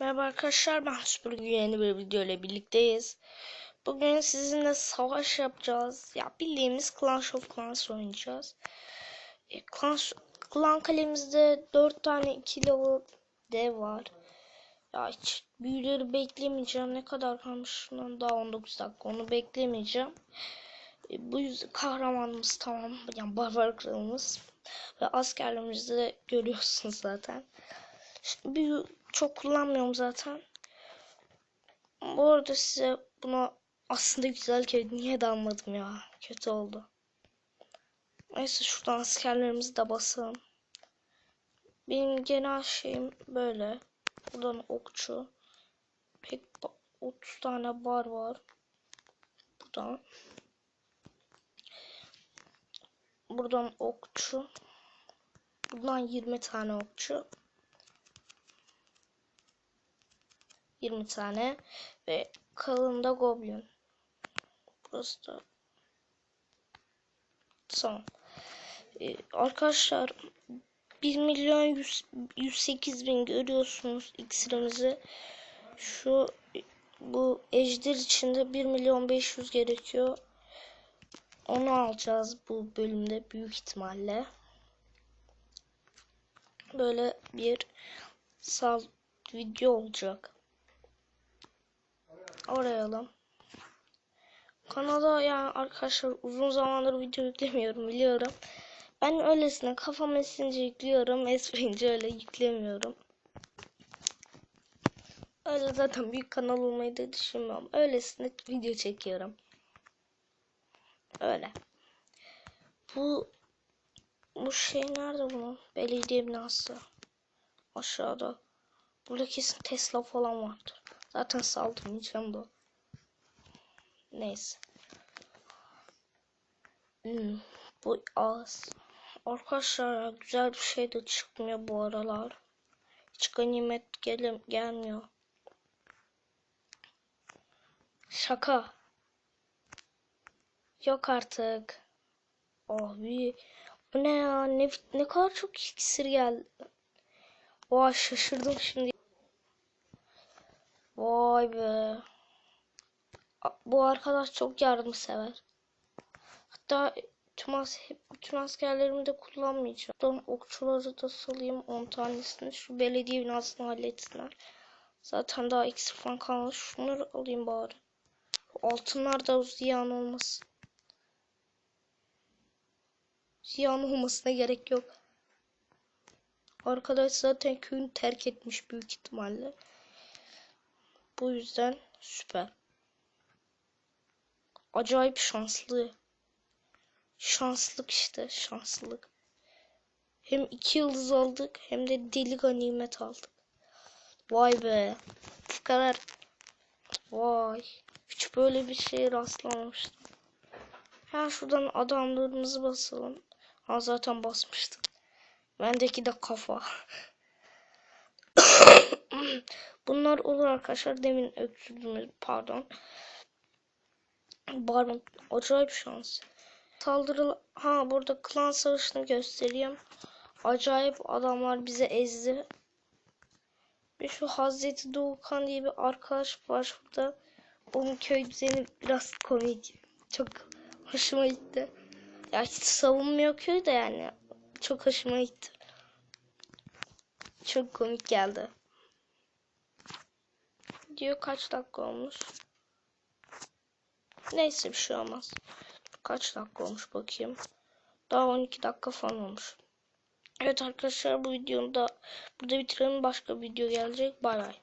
Merhaba arkadaşlar ben Süpürge yeni bir video ile birlikteyiz. Bugün sizinle savaş yapacağız. Ya bildiğimiz Clash of Clans oynayacağız. E, Clash, Clan kalemizde 4 tane 2 level dev var. Ya hiç büyüleri beklemeyeceğim. Ne kadar kalmış şundan daha 19 dakika onu beklemeyeceğim. E, bu yüzden kahramanımız tamam. Yani barbar kralımız. Ve askerlerimizi de görüyorsunuz zaten. Büyü çok kullanmıyorum zaten. Bu arada size buna aslında güzel ki niye de almadım ya. Kötü oldu. Neyse şuradan askerlerimizi de basalım. Benim genel şeyim böyle. Buradan okçu. Pek 30 tane bar var. Buradan. Buradan okçu. Buradan 20 tane okçu. 20 tane ve kalında goblin. Burası da tamam. Ee, arkadaşlar 1 milyon 100, 108 bin görüyorsunuz iksirimizi. Şu bu ejder içinde 1 milyon 500 gerekiyor. Onu alacağız bu bölümde büyük ihtimalle. Böyle bir sal video olacak. Oraya alalım. Kanala yani arkadaşlar uzun zamandır video yüklemiyorum biliyorum. Ben öylesine kafam esince yüklüyorum. Esmeyince öyle yüklemiyorum. Öyle zaten büyük kanal olmayı da düşünmüyorum. Öylesine video çekiyorum. Öyle. Bu bu şey nerede bunun? Belediye binası. Aşağıda. Burada kesin Tesla falan vardır. Zaten saldırmayacağım da. Neyse. Hmm, bu az. Arkadaşlar güzel bir şey de çıkmıyor bu aralar. Hiç ganimet gel gelmiyor. Şaka. Yok artık. Abi. Bu ne ya? Ne, ne kadar çok iksir geldi. Oha şaşırdım şimdi. Vay be. Bu arkadaş çok yardımsever. Hatta tüm, as tüm askerlerimi de kullanmayacağım. Buradan okçuları da salayım 10 tanesini. Şu belediye binasını halletsinler. Zaten daha eksik falan kalmış. Şunları alayım bari. Altınlar da ziyan olmasın. Ziyan olmasına gerek yok. Arkadaş zaten köyünü terk etmiş büyük ihtimalle. Bu yüzden süper. Acayip şanslı. Şanslık işte şanslılık. Hem iki yıldız aldık hem de deli ganimet aldık. Vay be. Bu kadar. Vay. Hiç böyle bir şeye rastlamamıştım. Ha şuradan adamlarımızı basalım. Ha zaten basmıştık. Bendeki de kafa. Bunlar olur arkadaşlar. Demin öksürdüğümüz pardon. Baron acayip şans. Saldırı ha burada klan savaşını göstereyim. Acayip adamlar bize ezdi. Ve şu Hazreti Doğukan diye bir arkadaş var burada. Onun köy düzeni biraz komik. Çok hoşuma gitti. Ya hiç savunmuyor köy de yani. Çok hoşuma gitti. Çok komik geldi. Diyor kaç dakika olmuş? Neyse bir şey olmaz. Kaç dakika olmuş bakayım. Daha 12 dakika falan olmuş. Evet arkadaşlar bu videoda burada bitirelim. Başka video gelecek. Bay bay.